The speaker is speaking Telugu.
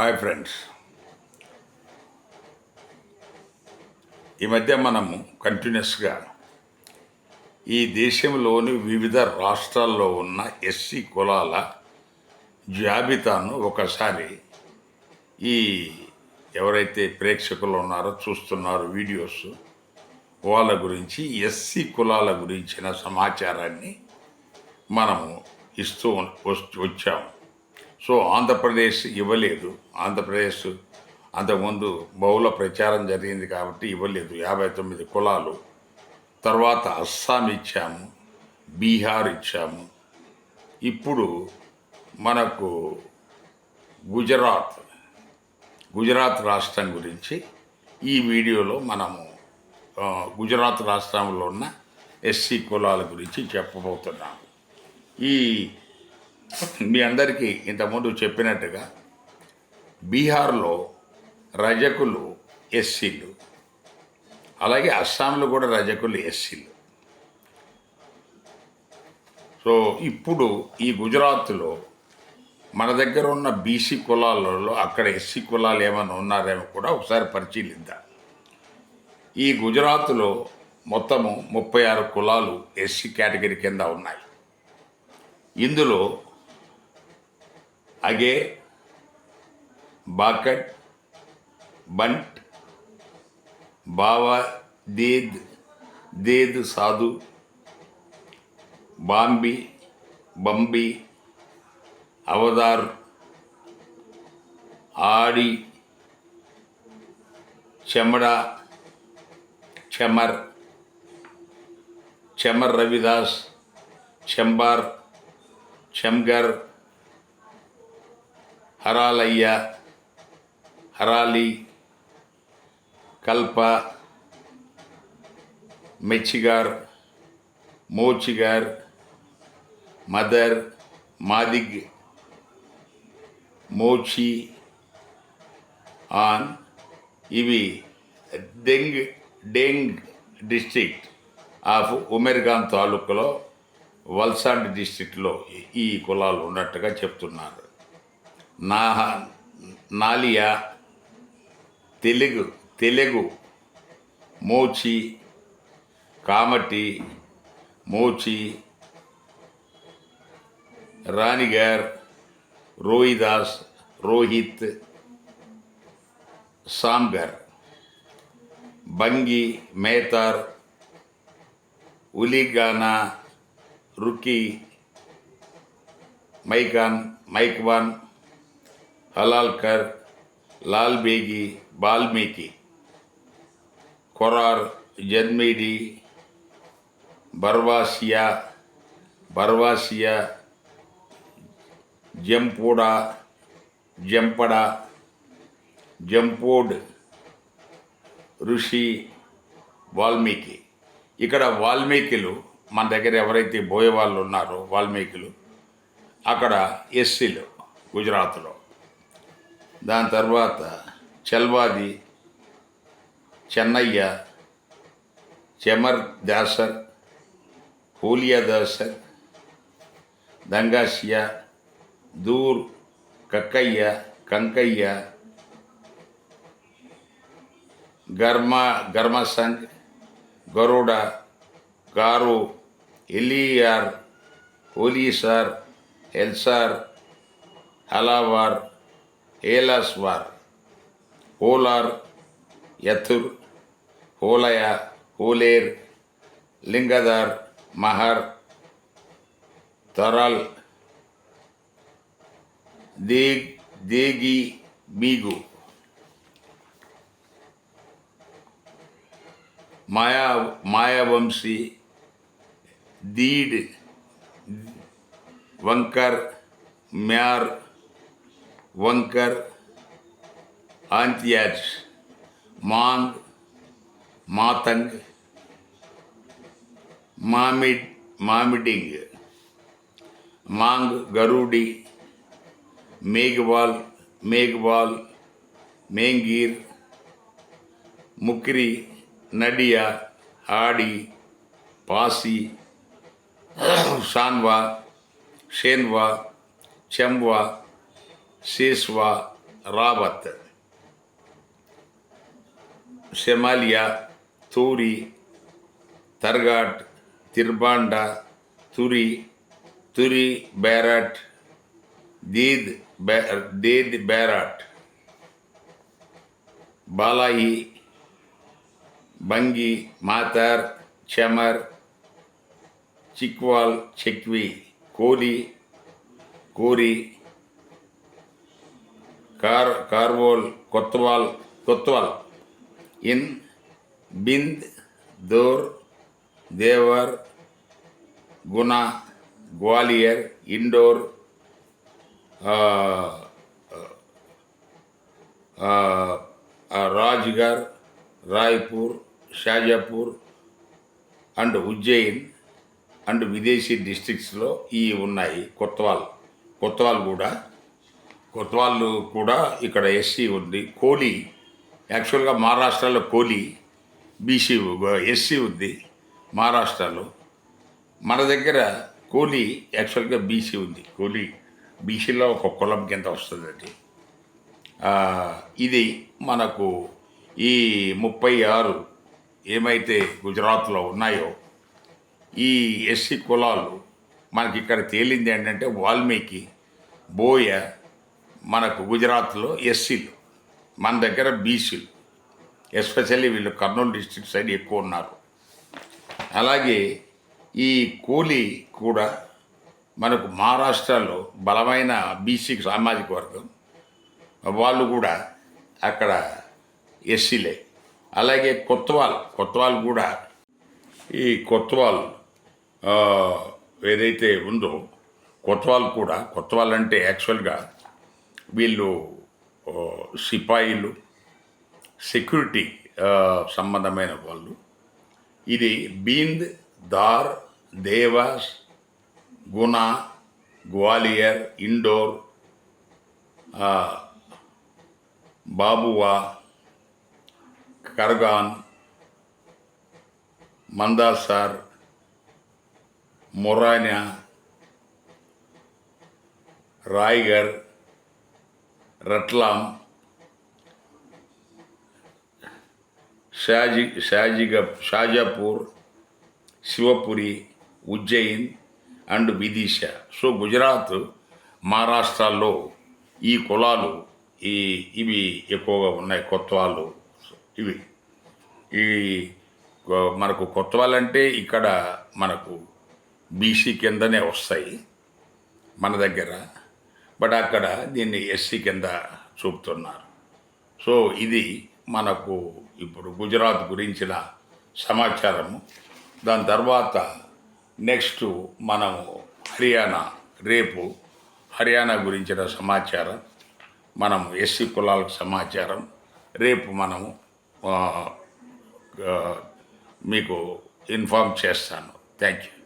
Hi friends. ఈ మధ్య మనము కంటిన్యూస్గా ఈ దేశంలోని వివిధ రాష్ట్రాల్లో ఉన్న ఎస్సీ కులాల జాబితాను ఒకసారి ఈ ఎవరైతే ప్రేక్షకులు ఉన్నారో చూస్తున్నారో వీడియోస్ వాళ్ళ గురించి ఎస్సీ కులాల గురించిన సమాచారాన్ని మనము ఇస్తూ వచ్చాము. సో ఆంధ్రప్రదేశ్ ఇవ్వలేదు. ఆంధ్రప్రదేశ్ అంతకుముందు బహుళ ప్రచారం జరిగింది కాబట్టి ఇవ్వలేదు. యాభై తొమ్మిది కులాలు. తర్వాత అస్సాం ఇచ్చాము బీహార్ ఇచ్చాము. ఇప్పుడు మనకు గుజరాత్ గుజరాత్ రాష్ట్రం గురించి ఈ వీడియోలో మనము గుజరాత్ రాష్ట్రంలో ఉన్న ఎస్సీ కులాల గురించి చెప్పబోతున్నాము. ఈ మీ అందరికీ ఇంతకుముందు చెప్పినట్టుగా బీహార్లో రజకులు ఎస్సీలు అలాగే అస్సాంలో కూడా రజకులు ఎస్సీలు. సో ఇప్పుడు ఈ గుజరాత్లో మన దగ్గర ఉన్న బీసీ కులాలలో అక్కడ ఎస్సీ కులాలు ఏమైనా ఉన్నారేమో కూడా ఒకసారి పరిశీలిద్దాం. ఈ గుజరాత్లో మొత్తము ముప్పై ఆరు కులాలు ఎస్సీ కేటగిరీ కింద ఉన్నాయి. ఇందులో అగే బాకట్ బంట్ బావా దేద్ దేద్ సాధు బాంబి బంబి అవదార్ ఆడి చెమడా చెమర్ చెమర్ రవిదాస్ చెంబార్ చెంగర్ హరాలయ్య హరాలి కల్ప మెచ్చిగార్ మోచిగార్ మదర్ మాదిగ్ మోచి ఆన్ ఇవి డెంగ్ డెంగ్ డిస్ట్రిక్ట్ ఆఫ్ ఉమెర్గాన్ తాలూకులో వల్సాండ్ డిస్ట్రిక్ట్లో ఈ కులాలు ఉన్నట్టుగా చెప్తున్నారు. నాహ నాలియా తెలుగు తెలుగు మోచి కామటి మోచి రాణిగార్ రోహిదాస్ రోహిత్ సాంగర్ బంగి మేతార్ ఉలిగానా రుకి మైకాన్ మైక్వాన్ హలాల్కర్ లాల్ బేగి బాల్మీకి కొరార్ జన్మిడి బర్వాసియా బర్వాసియా జంపూడా జంపడ జంపోడ్ ఋషి వాల్మీకి. ఇక్కడ వాల్మీకిలు మన దగ్గర ఎవరైతే బోయే వాళ్ళు ఉన్నారో వాల్మీకులు అక్కడ ఎస్సీలు గుజరాత్లో. దాని తర్వాత చల్వాది చెన్నయ్య చెమర్ దాసర్ హూలియా దాసర్ దంగాసియా దూర్ కక్కయ్య కంకయ్య గర్మ గర్మసంగ్ గరుడ గారు ఎలియార్ ఓలీసార్ ఎల్సార్ హలావార్ ஏலாஸ்வார் ஓலார் யத்துர் ஓலயா ஓலேர் லிங்கதார் மஹர் தரால் தேக் தேகி மீகு மாயா மாயாவம்சி दीड वंकर म्यार वंकर आंतियाज मांग मातंग मामिड मामिडिंग मांग गरुडी मेघवाल मेघवाल मेंगीर मुकरी नडिया आड़ी पासी शानवा शेनवा चम्वा शेषवा रावत शमालिया तूरी तरगाट तिरबांडा तुरी तुरी बैराट दीद दीद बैराट बालाई बंगी मातर चमर चिकवाल चिकवी कोली कोरी కార్ కార్వోల్ కొత్వాల్ కొత్వాల్. ఇన్ బింద్ దోర్ దేవర్ గుణ గ్వాలియర్ ఇండోర్ రాజ్గర్ రాయ్పూర్ షాజాపూర్ అండ్ ఉజ్జయిన్ అండ్ విదేశీ డిస్ట్రిక్ట్స్లో ఈ ఉన్నాయి. కొత్తవాల్ కొత్తవాల్ కూడా కొత్తవాళ్ళు కూడా ఇక్కడ ఎస్సీ ఉంది. కోలి యాక్చువల్గా మహారాష్ట్రలో కోలి బీసీ ఎస్సీ ఉంది మహారాష్ట్రలో. మన దగ్గర కోలి యాక్చువల్గా బీసీ ఉంది. కోలి బీసీలో ఒక కులం కింద వస్తుందండి. ఇది మనకు ఈ ముప్పై ఆరు ఏమైతే గుజరాత్లో ఉన్నాయో ఈ ఎస్సీ కులాలు మనకి ఇక్కడ తేలింది ఏంటంటే వాల్మీకి బోయ మనకు గుజరాత్లో ఎస్సీలు మన దగ్గర బీసీలు ఎస్పెషల్లీ వీళ్ళు కర్నూలు డిస్టిక్ సైడ్ ఎక్కువ ఉన్నారు. అలాగే ఈ కూలీ కూడా మనకు మహారాష్ట్రలో బలమైన బీసీ సామాజిక వర్గం వాళ్ళు కూడా అక్కడ ఎస్సీలే. అలాగే కొత్తవాల్ కొత్తవాల్ కూడా ఈ కొత్తవాల్ ఏదైతే ఉందో కొత్తవాల్ కూడా కొత్తవాల్ అంటే యాక్చువల్గా వీళ్ళు సిపాయిలు సెక్యూరిటీ సంబంధమైన వాళ్ళు. ఇది బీంద్ దార్ దేవాస్ గునా గ్వాలియర్ ఇండోర్ బాబువా కర్గాన్ మందాసార్ మొరానా రాయ్గర్ రట్లాం షాజీ షాజిగ షాజాపూర్ శివపురి ఉజ్జయిన్ అండ్ విదిశ. సో గుజరాత్ మహారాష్ట్రలో ఈ కులాలు ఈ ఇవి ఎక్కువగా ఉన్నాయి. కొత్తవాళ్ళు ఇవి. ఈ మనకు కొత్త వాళ్ళంటే ఇక్కడ మనకు బీసీ కిందనే వస్తాయి మన దగ్గర. బట్ అక్కడ దీన్ని ఎస్సీ కింద చూపుతున్నారు. సో ఇది మనకు ఇప్పుడు గుజరాత్ గురించిన సమాచారము. దాని తర్వాత నెక్స్ట్ మనము హర్యానా రేపు హర్యానా గురించిన సమాచారం మనం ఎస్సీ కులాలకు సమాచారం రేపు మనము మీకు ఇన్ఫామ్ చేస్తాను. Thank you.